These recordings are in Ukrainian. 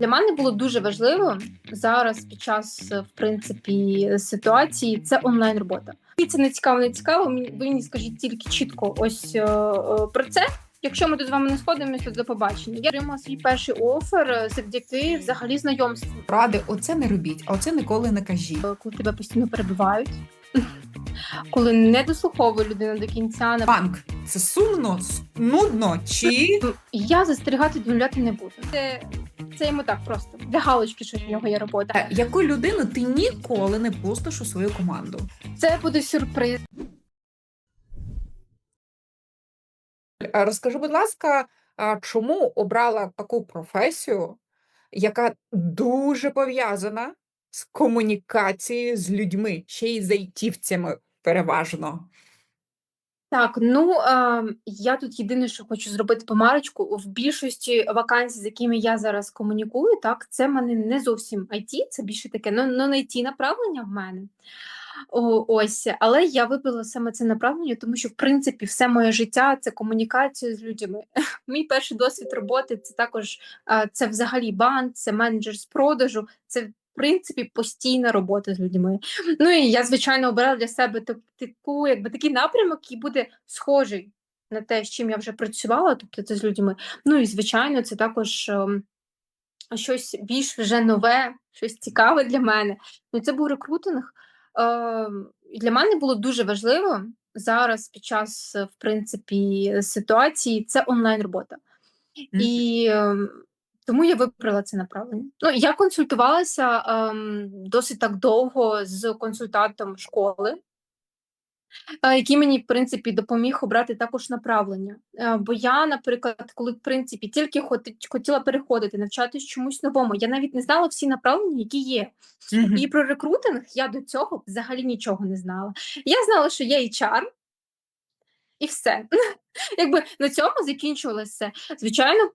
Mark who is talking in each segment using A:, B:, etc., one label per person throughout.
A: Для мене було дуже важливо зараз під час в принципі ситуації це онлайн робота. Мені це не цікаво, не цікаво. Мені ви мені скажіть тільки чітко ось е, е, про це. Якщо ми тут з вами не сходимося, то до побачення. Я отримала свій перший офер е, завдяки взагалі знайомству,
B: Ради, оце не робіть, а оце ніколи не кажіть.
A: Е, коли тебе постійно перебивають, коли не дослуховує людина до кінця. на-
B: Банк це сумно, нудно чи
A: Я застерігати відмовляти не буду. Це, це йому так просто для галочки, що в нього є робота.
B: Е, яку людину ти ніколи не пустиш у свою команду?
A: Це буде сюрприз.
B: Е, Розкажи, будь ласка, чому обрала таку професію, яка дуже пов'язана з комунікацією з людьми, ще й з айтівцями переважно?
A: Так, ну е, я тут єдине, що хочу зробити помарочку. В більшості вакансій, з якими я зараз комунікую, так це в мене не зовсім IT, це більше таке ну, non IT направлення в мене. О, ось, але я вибрала саме це направлення, тому що в принципі все моє життя це комунікація з людьми. Мій перший досвід роботи це також це взагалі банк, це менеджер з продажу, це принципі постійна робота з людьми. Ну і я, звичайно, обирала для себе таку, якби такий напрямок, який буде схожий на те, з чим я вже працювала, тобто це з людьми. Ну і звичайно, це також ем, щось більш вже нове, щось цікаве для мене. Ну, це був рекрутинг. І для мене було дуже важливо зараз, під час, е, в принципі, ситуації, це онлайн робота.
B: Мгм.
A: І ем, тому я вибрала це направлення. Ну, я консультувалася ем, досить так довго з консультантом школи, е, який мені, в принципі, допоміг обрати також направлення. Е, бо я, наприклад, коли в принципі тільки хотіла переходити, навчатись чомусь новому, я навіть не знала всі направлення, які є.
B: Мгм.
A: І про рекрутинг я до цього взагалі нічого не знала. Я знала, що є HR, і все. Якби на цьому закінчувалося. Звичайно,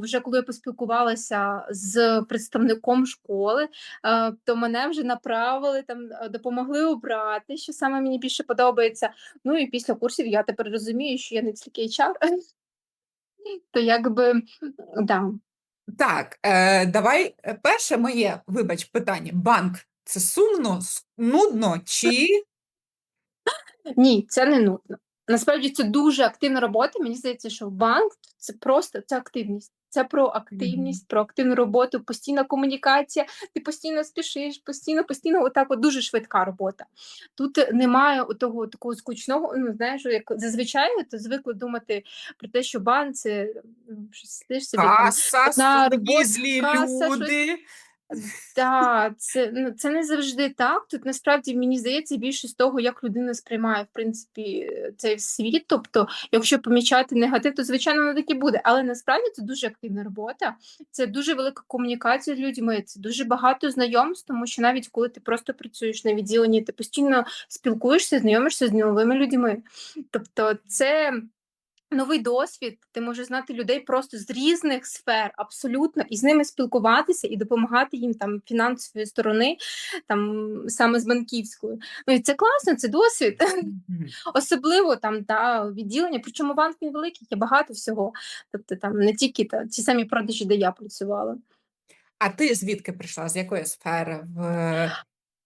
A: вже коли я поспілкувалася з представником школи, е, то мене вже направили там, е, допомогли обрати, що саме мені більше подобається. Ну і після курсів я тепер розумію, що я не тільки HR, то якби да.
B: Так, е, давай е, перше моє, вибач, питання. Банк це сумно, нудно чи
A: Ні, це не нудно. Насправді це дуже активна робота. Мені здається, що банк це просто це активність. Це про активність, про активну роботу, постійна комунікація. Ти постійно спішиш, постійно, постійно, отак, от дуже швидка робота. Тут немає того такого скучного. Ну знаєш, як зазвичай то звикли думати про те, що банк це щось сидиш собі там. одна робота,
B: злі
A: каса, щось
B: люди?
A: Так, це, ну, це не завжди так. Тут насправді мені здається більше з того, як людина сприймає в принципі цей світ. Тобто, якщо помічати негатив, то звичайно воно так і буде. Але насправді це дуже активна робота, це дуже велика комунікація з людьми, це дуже багато знайомств, тому що навіть коли ти просто працюєш на відділенні, ти постійно спілкуєшся, знайомишся з новими людьми. Тобто, це. Новий досвід, ти можеш знати людей просто з різних сфер, абсолютно, і з ними спілкуватися і допомагати їм там фінансової сторони, там саме з банківською. Ну і це класно, це досвід. Особливо там та відділення. Причому банк невеликий, є багато всього. Тобто там не тільки та ті самі продажі, де я працювала.
B: А ти звідки прийшла? З якої сфери? В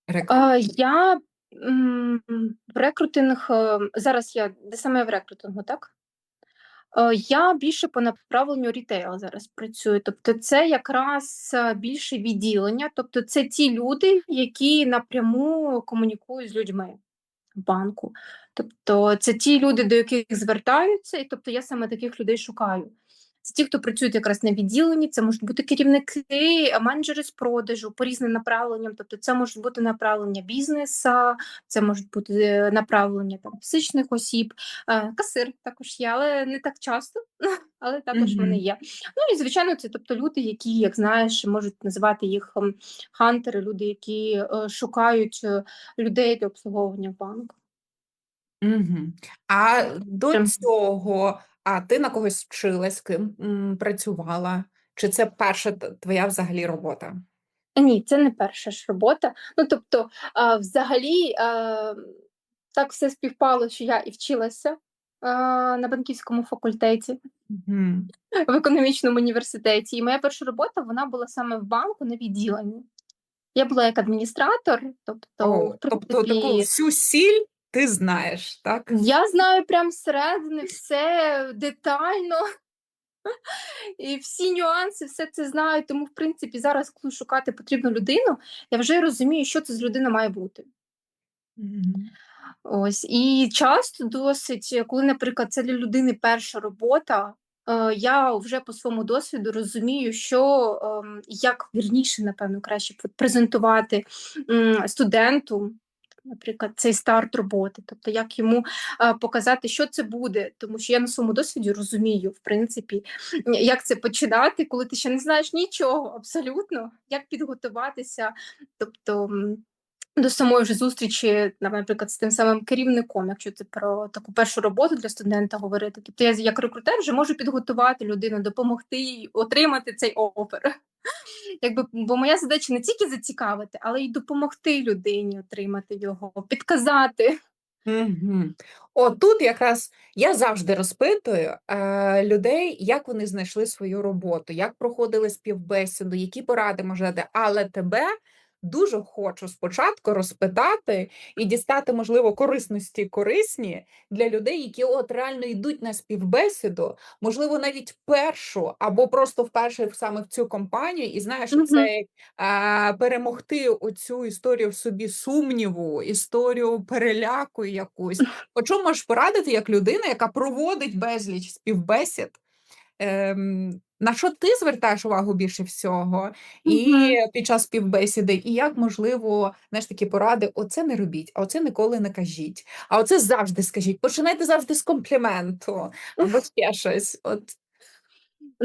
B: рек...
A: Е, я в рекрутинг е, зараз я де саме в рекрутингу, так? Е, Я більше по направленню рітейл зараз працюю. Тобто, це якраз е, більше відділення, тобто це ті люди, які напряму комунікують з людьми в банку. Тобто, це ті люди, до яких звертаються, і тобто я саме таких людей шукаю. Це ті, хто працюють якраз на відділенні, це можуть бути керівники, менеджери з продажу по різним направленням. Тобто, це можуть бути направлення бізнеса, це можуть бути е, направлення там фізичних осіб, Е, Касир також є, але не так часто, але також вони є. Ну і звичайно, це тобто люди, які, як знаєш, можуть називати їх хантери, люди, які е, шукають людей для обслуговування в банку.
B: Мгм. А до цього, а ти на когось вчилась, з ким м, працювала? Чи це перша т- твоя взагалі робота?
A: Ні, це не перша ж робота. Ну тобто, а, взагалі, а, так все співпало, що я і вчилася А, на банківському факультеті
B: Мгм.
A: в економічному університеті. І моя перша робота вона була саме в банку на відділенні. Я була як адміністратор, тобто,
B: О,
A: в
B: тобто таку
A: принципі
B: всю сіль ти знаєш, так?
A: Я знаю прям зсередини все детально. І всі нюанси, все це знаю. Тому, в принципі, зараз, коли шукати потрібну людину, я вже розумію, що це за людина має бути.
B: Мгм.
A: Ось. І часто досить, коли, наприклад, це для людини перша робота, е, я вже по своєму досвіду розумію, що, ем, як вірніше, напевно, краще презентувати, студенту, наприклад, цей старт роботи. Тобто як йому, показати, що це буде. Тому що я на своєму досвіді розумію, в принципі, як це починати, коли ти ще не знаєш нічого абсолютно, як підготуватися, тобто, до самої вже зустрічі, наприклад, з тим самим керівником, якщо це про таку першу роботу для студента говорити. Тобто я як рекрутер вже можу підготувати людину, допомогти їй отримати цей офер. Якби, бо моя задача не тільки зацікавити, але й допомогти людині отримати його, підказати.
B: Мгм. Отут якраз я завжди розпитую, е, людей, як вони знайшли свою роботу, як проходили співбесіду, які поради можна дати. Але тебе дуже хочу спочатку розпитати і дістати, можливо, корисності корисні для людей, які от реально йдуть на співбесіду, можливо, навіть першу або просто вперше саме в цю компанію, і знаєш,
A: Мгм.
B: оцей, а, перемогти оцю історію в собі сумніву, історію переляку якусь. От що можеш порадити як людина, яка проводить безліч співбесід? Ем, на що ти звертаєш увагу більше всього і
A: Мгм.
B: під час співбесіди, і як, можливо, знаєш, такі поради: оце не робіть, а оце ніколи не кажіть, а оце завжди скажіть, починайте завжди з компліменту або ще щось. От.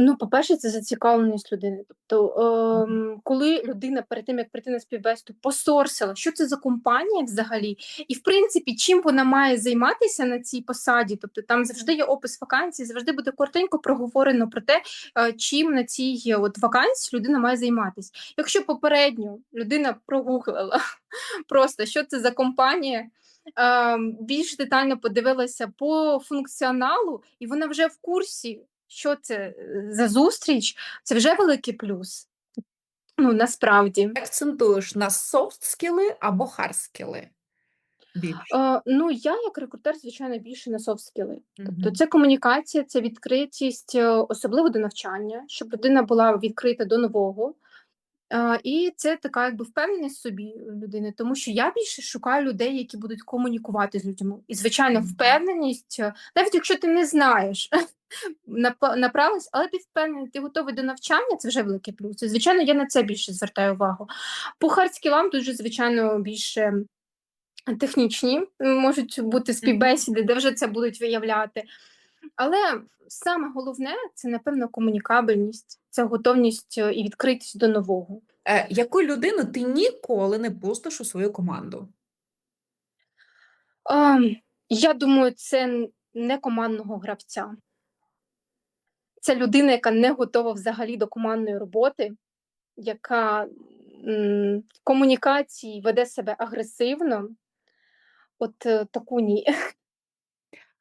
A: Ну, по-перше, це зацікавленість людини. Тобто, ем, коли людина перед тим, як прийти на співбесіду, посорсила, що це за компанія взагалі, і в принципі, чим вона має займатися на цій посаді. Тобто там завжди є опис вакансії, завжди буде коротенько проговорено про те, е, чим на цій от вакансії людина має займатися. Якщо попередньо людина прогуглила просто, що це за компанія, ем, більш детально подивилася по функціоналу, і вона вже в курсі, що це, е, за зустріч, це вже великий плюс. Ну, насправді.
B: Акцентуєш на софт-скіли або хард-скіли більше?
A: Е, ну, я як рекрутер, звичайно, більше на софт-скіли. Тобто це комунікація, це відкритість, е, особливо до навчання, щоб людина була відкрита до нового. Е, і це така якби впевненість в собі людини, тому що я більше шукаю людей, які будуть комунікувати з людьми. І, звичайно, впевненість, е, навіть якщо ти не знаєш нап направилась, але ти впевнений, ти готовий до навчання, це вже великий плюс. І, звичайно, я на це більше звертаю увагу. По хард-скілам тут вже, звичайно, більше технічні можуть бути співбесіди, де вже це будуть виявляти. Але саме головне це, напевно, комунікабельність, це готовність, е, і відкритість до нового.
B: Е, яку людину ти ніколи не пустиш у свою команду?
A: Ам, я думаю, це не командного гравця. Це людина, яка не готова взагалі до командної роботи, яка, в комунікації веде себе агресивно. От, е, таку ні.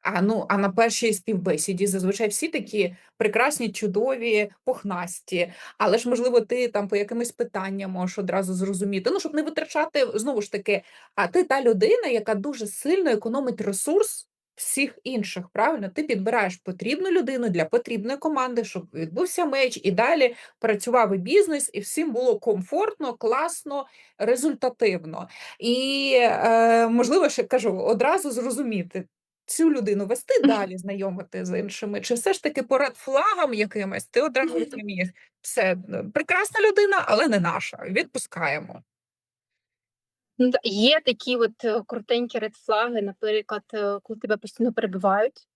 B: А, ну, а на першій співбесіді зазвичай всі такі прекрасні, чудові, пухнасті. Але ж, можливо, ти там по якимось питанням можеш одразу зрозуміти. Ну, щоб не витрачати, знову ж таки, а ти та людина, яка дуже сильно економить ресурс всіх інших. Правильно? Ти підбираєш потрібну людину для потрібної команди, щоб відбувся меч, і далі працював і бізнес, і всім було комфортно, класно, результативно. І, е, можливо, ще кажу, одразу зрозуміти. Цю людину вести далі, знайомити з іншими, чи все ж таки по ред-флагам якимось ти одразу розумієш, все, е, прекрасна людина, але не наша, відпускаємо.
A: Ну є такі от, е, крутенькі редфлаги, наприклад, е, коли тебе постійно перебивають.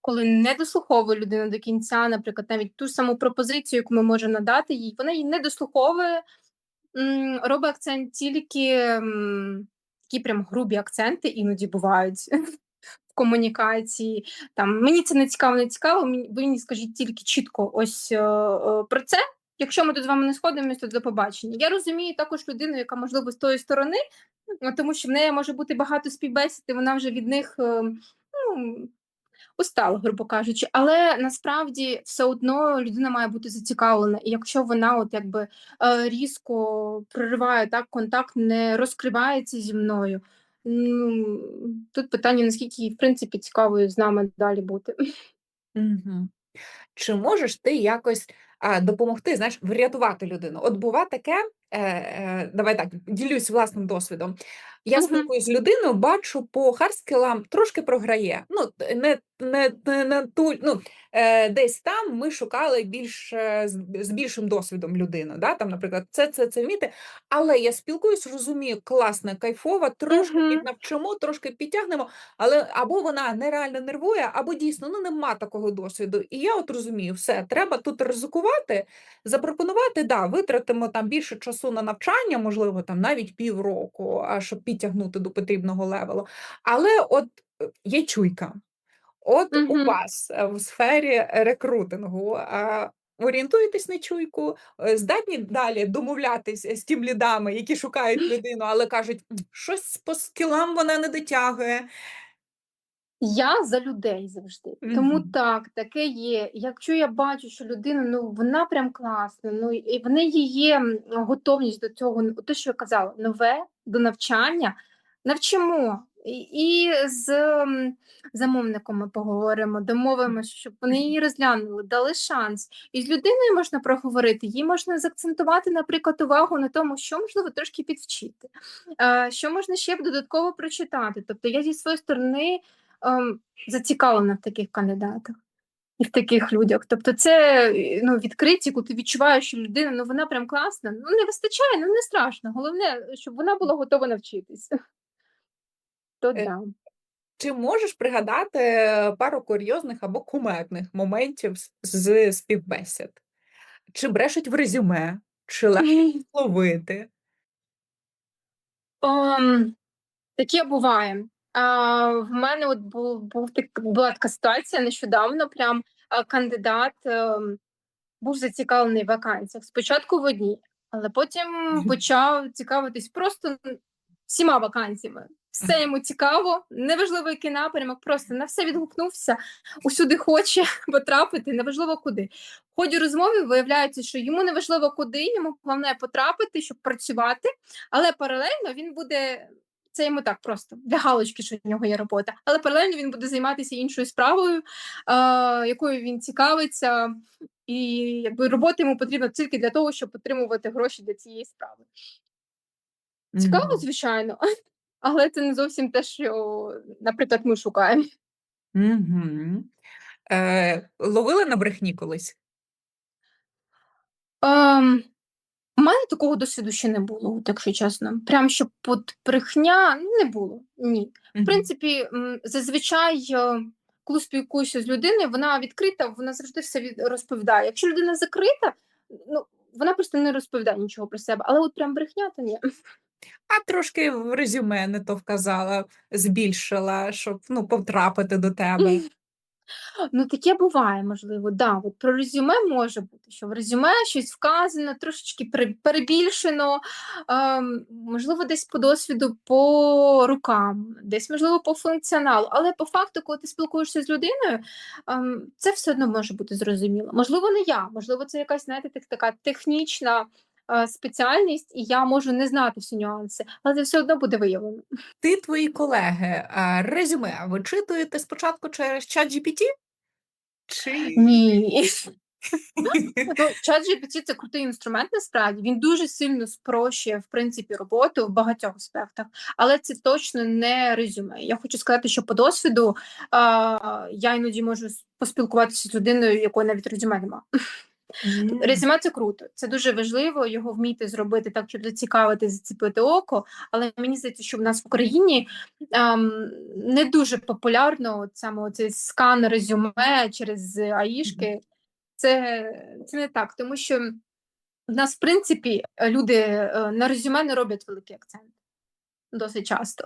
A: Коли не дослуховує людина до кінця, наприклад, навіть ту ж саму пропозицію, яку ми можемо надати їй, вона її не дослуховує, робить акцент тільки, такі прям грубі акценти іноді бувають комунікації. Там: "Мені це не цікаво, не цікаво, ви мені скажіть тільки чітко ось, е, е, про це. Якщо ми тут з вами не сходимось, то до побачення". Я розумію також людину, яка, можливо, з тої сторони, е, тому що в неї може бути багато співбесід, і вона вже від них, е, ну устала, грубо кажучи. Але насправді все одно людина має бути зацікавлена. І якщо вона от якби різко прориває так контакт, не розкривається зі мною. Ну, тут питання, наскільки в принципі, цікаво з нами далі бути.
B: Угу. Чи можеш ти якось, а, допомогти, знаєш, врятувати людину? От бува таке, е, е, давай так, ділюсь власним досвідом. Я
A: Мгм.
B: спілкуюсь з людиною, бачу по хардскілам трошки програє. Ну, т не не не ту ну, е, десь там ми шукали більш е, з з більшим досвідом людину, да, там, наприклад, це, це, це вміти. Але я спілкуюсь, розумію, класна, кайфова, трошки
A: Мгм.
B: піднавчимо, трошки підтягнемо, але або вона нереально нервує, або дійсно ну нема такого досвіду. І я от розумію, все, треба тут ризикувати, запропонувати, да, витратимо там більше часу на навчання, можливо, там навіть півроку, а щоб підтягнути до потрібного левелу. Але от е, є чуйка. От у вас е, в сфері рекрутингу. Орієнтуєтесь на чуйку, е, здатні далі домовлятись з тим лідами, які шукають людину, але кажуть, щось по скілам вона не дотягує.
A: Я за людей завжди. Тому
B: Мгм.
A: так, таке є. Якщо я бачу, що людина, ну вона прям класна, ну і в неї є м, готовність до цього, ну, те, що я казала, нове до навчання, навчимо. І, і з м, замовником ми поговоримо, домовимося, щоб вони її розглянули, дали шанс. І з людиною можна проговорити, їй можна заакцентувати, наприклад, увагу на тому, що можливо трошки підвчити, е, що можна ще б додатково прочитати. Тобто я зі своєї сторони зацікавлена в таких кандидатах і в таких людях. Тобто, це е, ну, відкриті, коли ти відчуваєш, що людина ну, вона прям класна. Ну, не вистачає, ну не страшно. Головне, щоб вона була готова навчитись. То
B: Е,
A: да.
B: Чи можеш пригадати е, пару курйозних або кумедних моментів з, співбесід? Чи брешуть в резюме, чи легко ловити?
A: Ем, таке буває. А, в мене от був, був так, була така ситуація нещодавно. Прям кандидат ем, був зацікавлений в вакансіях. Спочатку в одній, але потім почав цікавитись просто всіма вакансіями. Все йому цікаво, неважливо, який напрямок, просто на все відгукнувся, усюди хоче потрапити, неважливо куди. В ході розмови виявляється, що йому не важливо куди, йому головне потрапити, щоб працювати, але паралельно він буде. Це йому так просто для галочки, що в нього є робота. Але паралельно він буде займатися іншою справою, е, якою він цікавиться, і якби робота йому потрібна тільки для того, щоб отримувати гроші для цієї справи. Цікаво,
B: Мгм.
A: звичайно, але це не зовсім те, що, наприклад, ми шукаємо.
B: Мгм. Е, ловили на брехні колись?
A: Ем, у мене такого досвіду ще не було, якщо чесно. Прям щоб от брехня ну, не було. Ні. В принципі, зазвичай, е, коли спілкуюся з людиною, вона відкрита, вона завжди все від розповідає. Якщо людина закрита, ну, вона просто не розповідає нічого про себе, але от прям брехня, то ні.
B: А трошки в резюме не то вказала, збільшила, щоб ну, потрапити до тебе.
A: Ну, таке буває, можливо, да. От про резюме може бути, що в резюме щось вказано, трошечки пере- перебільшено, ем, можливо, десь по досвіду по рукам, десь, можливо, по функціоналу. Але по факту, коли ти спілкуєшся з людиною, ем, це все одно може бути зрозуміло. Можливо, не я, можливо, це якась, знаєте, така технічна спеціальність, і я можу не знати всі нюанси, але це все одно буде виявлено.
B: Ти, твої колеги, а, резюме вичитуєте спочатку через ChatGPT? Чи
A: Ні. Ну, ChatGPT – це крутий інструмент насправді. Він дуже сильно спрощує, в принципі, роботу в багатьох аспектах, але це точно не резюме. Я хочу сказати, що по досвіду а, я іноді можу поспілкуватися з людиною, якої навіть резюме нема.
B: М.
A: Резюме це круто, це дуже важливо його вміти зробити так, щоб зацікавити, заціпити око. Але мені здається, що в нас в Україні ем, не дуже популярно от саме оцей скан резюме через аїшки. Це, це не так, тому що в нас, в принципі, люди е, на резюме не роблять великий акцент досить часто.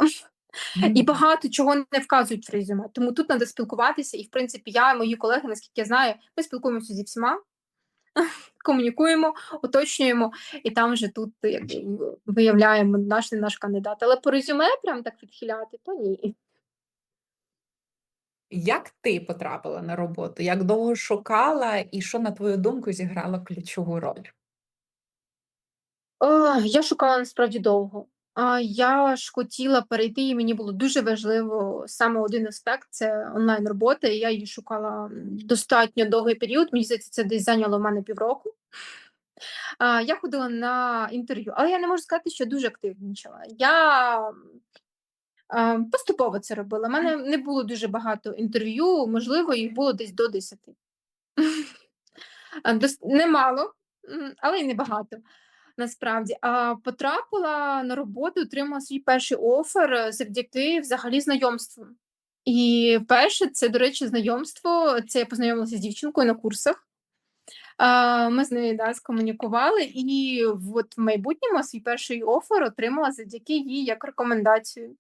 A: І багато чого не вказують в резюме. Тому тут треба спілкуватися. І, в принципі, я і мої колеги, наскільки я знаю, ми спілкуємося зі всіма, комунікуємо, уточнюємо, і там вже тут якби, виявляємо наш не наш кандидат. Але по резюме прям так відхиляти, то ні.
B: Як ти потрапила на роботу? Як довго шукала і що, на твою думку, зіграло ключову роль?
A: О, я шукала насправді довго. Я ж хотіла перейти, і мені було дуже важливо саме один аспект це онлайн-робота, я її шукала достатньо довгий період. Мені здається, це десь зайняло в мене півроку. Я ходила на інтерв'ю, але я не можу сказати, що дуже активнічала. Я поступово це робила. У мене не було дуже багато інтерв'ю, можливо, їх було десь до 10. Дос немало, але й небагато насправді. А потрапила на роботу, отримала свій перший офер е, завдяки взагалі знайомству. І перше, це, до речі, знайомство. Це я познайомилася з дівчинкою на курсах. Ми з нею да, скомунікували, і от в майбутньому свій перший офер отримала завдяки їй як рекомендацію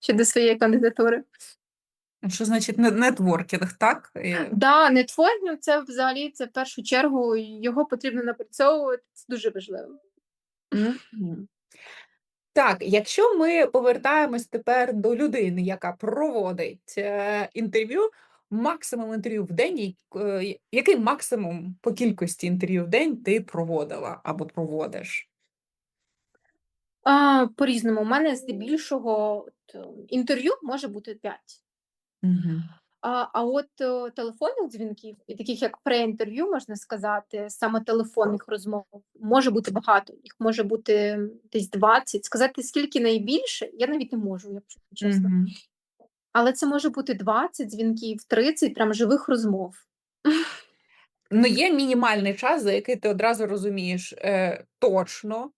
A: щодо своєї кандидатури.
B: Що значить не нетворкінг, так? Е,
A: Да, нетворкінг це взагалі це в першу чергу його потрібно напрацьовувати. Це дуже важливо.
B: Мгм. Так, якщо ми повертаємось тепер до людини, яка проводить, е, інтерв'ю, максимум інтерв'ю в день, й е, який максимум по кількості інтерв'ю в день ти проводила або проводиш?
A: А, по-різному. У мене здебільшого от, е, інтерв'ю може бути 5.
B: Мгм.
A: А, а от е, телефонних дзвінків, і таких як преінтерв'ю, можна сказати, саме телефонних розмов, може бути багато. Їх може бути десь 20. Сказати, скільки найбільше, я навіть не можу, якщо чесно.
B: Мгм.
A: Але це може бути 20 дзвінків, 30 прям живих розмов.
B: Ну, є мінімальний час, за який ти одразу розумієш, е, точно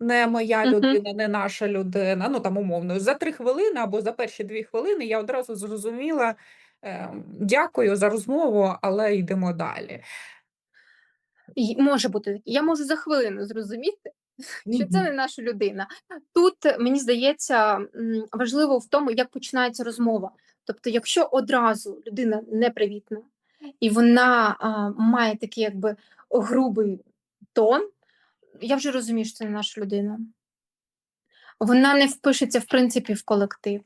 B: не моя
A: Мгм.
B: людина, не наша людина. Ну, там, умовно, за 3 хвилини або за перші 2 хвилини я одразу зрозуміла, ем, дякую за розмову, але йдемо далі.
A: Може бути таке. Я можу за хвилину зрозуміти, що це
B: Мгм.
A: не наша людина. Тут мені здається, м, важливо в тому, як починається розмова. Тобто, якщо одразу людина непривітна і вона а, має такий якби грубий тон, я вже розумію, що це не наша людина. Вона не впишеться в принципі в колектив.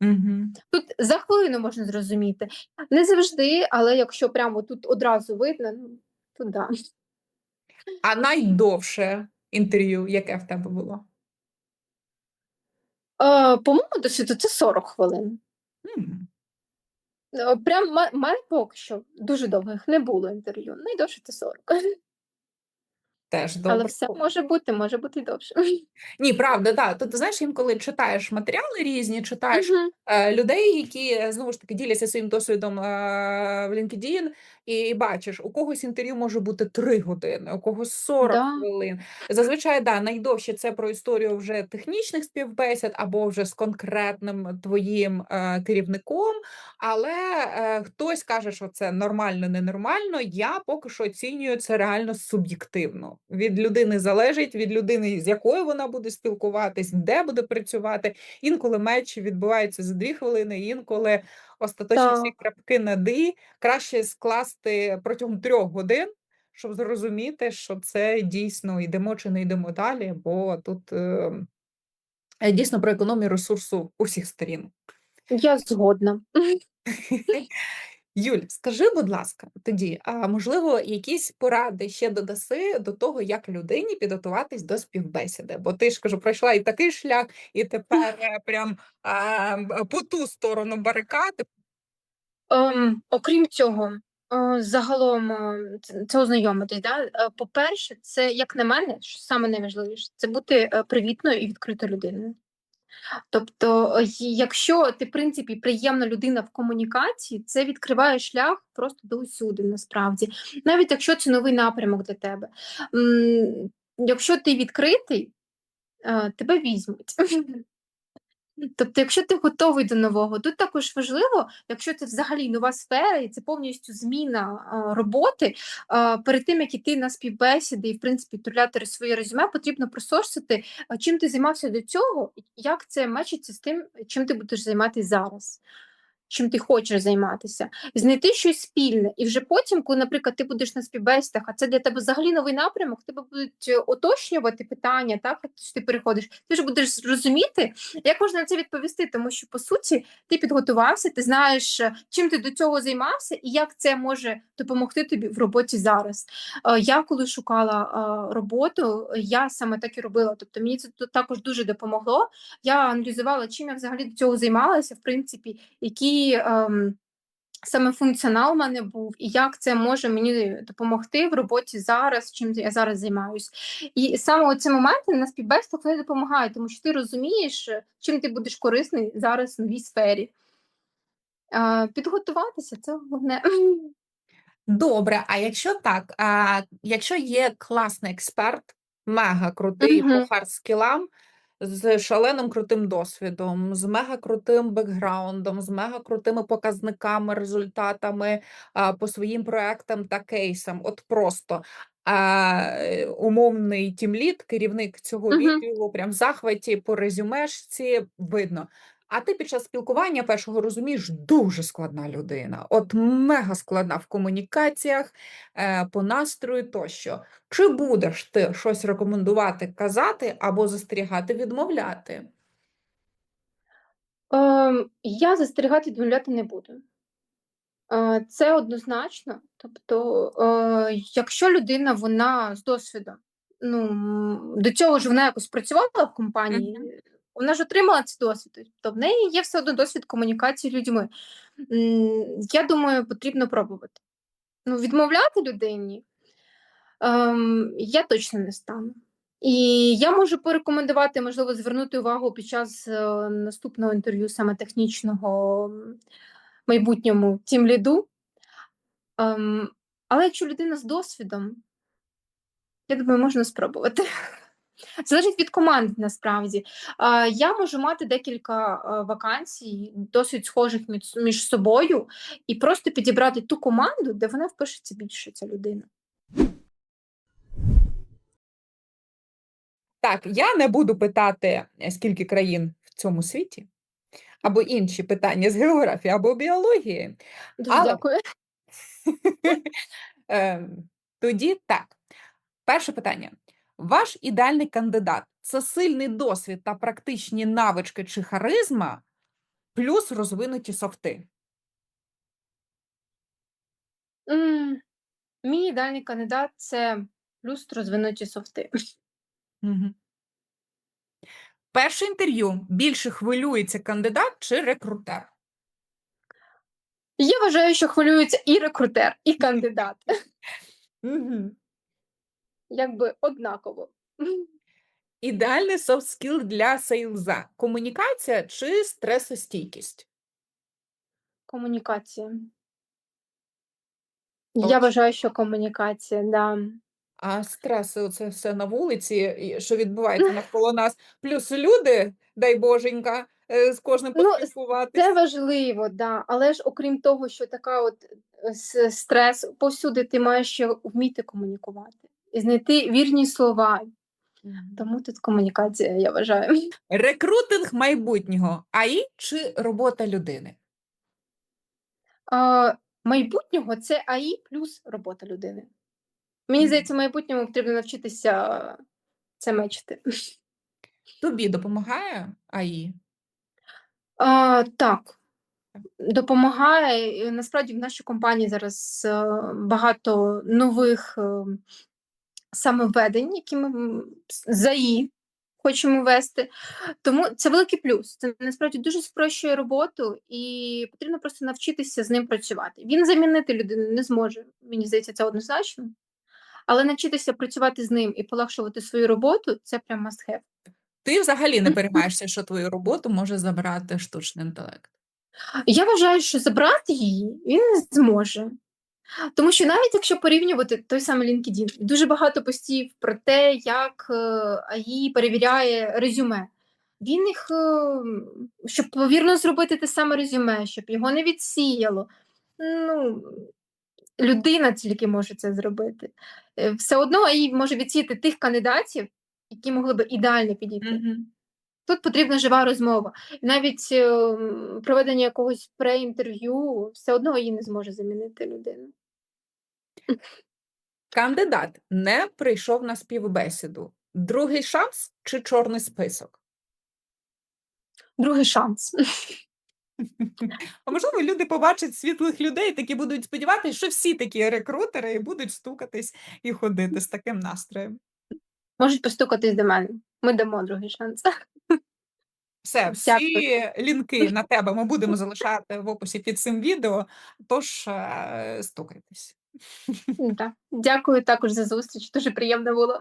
B: Мгм.
A: Тут за хвилину можна зрозуміти. Не завжди, але якщо прямо тут одразу видно, ну то да.
B: А найдовше інтерв'ю, яке в тебе було?
A: Е, по-моєму, досвіду це 40 хвилин. Е, Прям ма- мене поки що дуже довгих не було інтерв'ю. Найдовше це 40.
B: Теж
A: Але все може бути, може бути і довше.
B: Ні, правда, да. То ти знаєш, інколи читаєш матеріали різні, читаєш
A: Мгм.
B: е, людей, які знову ж таки діляться своїм досвідом е, в LinkedIn, і бачиш, у когось інтерв'ю може бути 3 години, у когось 40
A: Да.
B: хвилин. Зазвичай, да, найдовше це про історію вже технічних співбесід або вже з конкретним твоїм е, керівником. Але е, хтось каже, що це нормально, ненормально. Я поки що оцінюю це реально суб'єктивно. Від людини залежить, від людини, з якою вона буде спілкуватись, де буде працювати. Інколи матчі відбуваються за 2 хвилини, інколи остаточні всі крапки над «і» краще скласти протягом 3 годин, щоб зрозуміти, що це дійсно йдемо чи не йдемо далі, бо тут е, е, дійсно про економію ресурсу усіх сторін.
A: Я згодна.
B: Юль, скажи, будь ласка, тоді, а можливо, якісь поради ще додаси до того, як людині підготуватись до співбесіди? Бо ти ж кажу, пройшла і такий шлях, і тепер е, прям а, по ту сторону барикади.
A: Ем, окрім цього, е, загалом е, це, це ознайомитись. Да? Е, По-перше, це, як на мене, що саме найважливіше, це бути е, привітною і відкритою людиною. Тобто, е, якщо ти, в принципі, приємна людина в комунікації, це відкриває шлях просто до усюди, насправді. Навіть якщо це новий напрямок для тебе. Якщо ти відкритий, е, тебе візьмуть. Тобто, якщо ти готовий до нового, тут також важливо, якщо це взагалі нова сфера, і це повністю зміна а, роботи. а, Перед тим як іти на співбесіди і в принципі відправляти своє резюме, потрібно просорсити, чим ти займався до цього, як це мечиться з тим, чим ти будеш займатися зараз. Чим ти хочеш займатися, знайти щось спільне. І вже потім, коли, наприклад, ти будеш на співбесідах, а це для тебе взагалі новий напрямок, тебе будуть е, уточнювати питання, так, ти допомогти, ти вже будеш розуміти, як можна на це відповісти, тому що по суті ти підготувався, ти знаєш, е, чим ти до цього займався, і як це може допомогти тобі в роботі зараз. Е, Я коли шукала роботу, я саме так і робила. Тобто мені це також дуже допомогло. Я аналізувала, чим я взагалі до цього займалася, в принципі, який ем, саме функціонал в мене був, і як це може мені допомогти в роботі зараз, чим я зараз займаюся. І саме ці моменти на співбесідах вони допомагають, тому що ти розумієш, чим ти будеш корисний зараз в новій сфері. Е, Підготуватися це головне.
B: Добре, а якщо так, а якщо є класний експерт, мега крутий по хард-скілам, з шаленим крутим досвідом, з мега крутим бекграундом, з мега крутими показниками, результатами а, по своїм проектам та кейсам. От просто а, умовний тімліт, керівник цього
A: Мгм.
B: відділу, прям в захваті по резюмешці видно. А ти під час спілкування першого розумієш, дуже складна людина, от мега складна в комунікаціях, е, по настрою тощо. Чи будеш ти щось рекомендувати казати або застерігати відмовляти?
A: Ем, я застерігати відмовляти не буду. Е, Це однозначно. Тобто, е, якщо людина вона з досвідом, ну до цього ж вона якось працювала в компанії. Вона ж отримала цей досвід, тобто в неї є все одно досвід комунікації з людьми. Я думаю, потрібно пробувати. Ну, відмовляти людині ем, я точно не стану. І я можу порекомендувати, можливо, звернути увагу під час е, наступного інтерв'ю саме технічного майбутньому тімліду. Ем, але якщо людина з досвідом, я думаю, можна спробувати. Залежить від команди насправді. Я можу мати декілька вакансій, досить схожих між, між собою, і просто підібрати ту команду, де вона впишеться більше, ця людина.
B: Так, я не буду питати, е, скільки країн в цьому світі, або інші питання з географії або біології.
A: Дуже
B: Але
A: дякую.
B: Ем, тоді так. Перше питання. Ваш ідеальний кандидат це сильний досвід та практичні навички чи харизма, плюс розвинуті софти.
A: М, Мій ідеальний кандидат це плюс розвинуті софти.
B: Мгм. Перше інтерв'ю більше хвилюється кандидат чи рекрутер?
A: Я вважаю, що хвилюється і рекрутер, і кандидат.
B: Мгм.
A: Якби однаково.
B: Ідеальний soft skill для сейлза комунікація чи стресостійкість?
A: Комунікація. Я вважаю, що комунікація, да.
B: А стреси, оце все на вулиці, що відбувається навколо нас, плюс люди, дай боженька, е, з кожним
A: Ну, Це важливо, да. Але ж окрім того, що така от е, стрес, повсюди ти маєш ще вміти комунікувати і знайти вірні слова. Тому тут комунікація, я вважаю.
B: Рекрутинг майбутнього АІ чи робота людини?
A: А, майбутнього це АІ плюс робота людини. Мені здається, в майбутньому потрібно навчитися це мечити.
B: Тобі допомагає АІ?
A: А, так, допомагає. Насправді в нашій компанії зараз е, багато нових е, самовведень, які ми за ІІ хочемо вести. Тому це великий плюс. Це насправді дуже спрощує роботу, і потрібно просто навчитися з ним працювати. Він замінити людину не зможе. Мені здається, це однозначно. Але навчитися працювати з ним і полегшувати свою роботу це прям must have.
B: Ти взагалі не переймаєшся, що твою роботу може забрати штучний інтелект.
A: Я вважаю, що забрати її він не зможе. Тому що навіть якщо порівнювати той самий LinkedIn, дуже багато постів про те, як е, АІ перевіряє резюме. Він їх, е, щоб вірно зробити те саме резюме, щоб його не відсіяло. Ну, людина тільки може це зробити. Е, Все одно АІ може відсіяти тих кандидатів, які могли би ідеально підійти.
B: Мгм.
A: Тут потрібна жива розмова. Навіть, ем, проведення якогось преінтерв'ю все одно її не зможе замінити людина.
B: Кандидат не прийшов на співбесіду. Другий шанс чи чорний список?
A: Другий шанс.
B: А можливо, люди побачать світлих людей, такі будуть сподіватися, що всі такі рекрутери і будуть стукатись і ходити з таким настроєм.
A: Можуть постукатись до мене. Ми дамо другий шанс.
B: Все, всі
A: Дякую.
B: лінки на тебе ми будемо залишати в описі під цим відео, тож е, стукайтесь.
A: Да. Дякую також за зустріч. Дуже приємно було.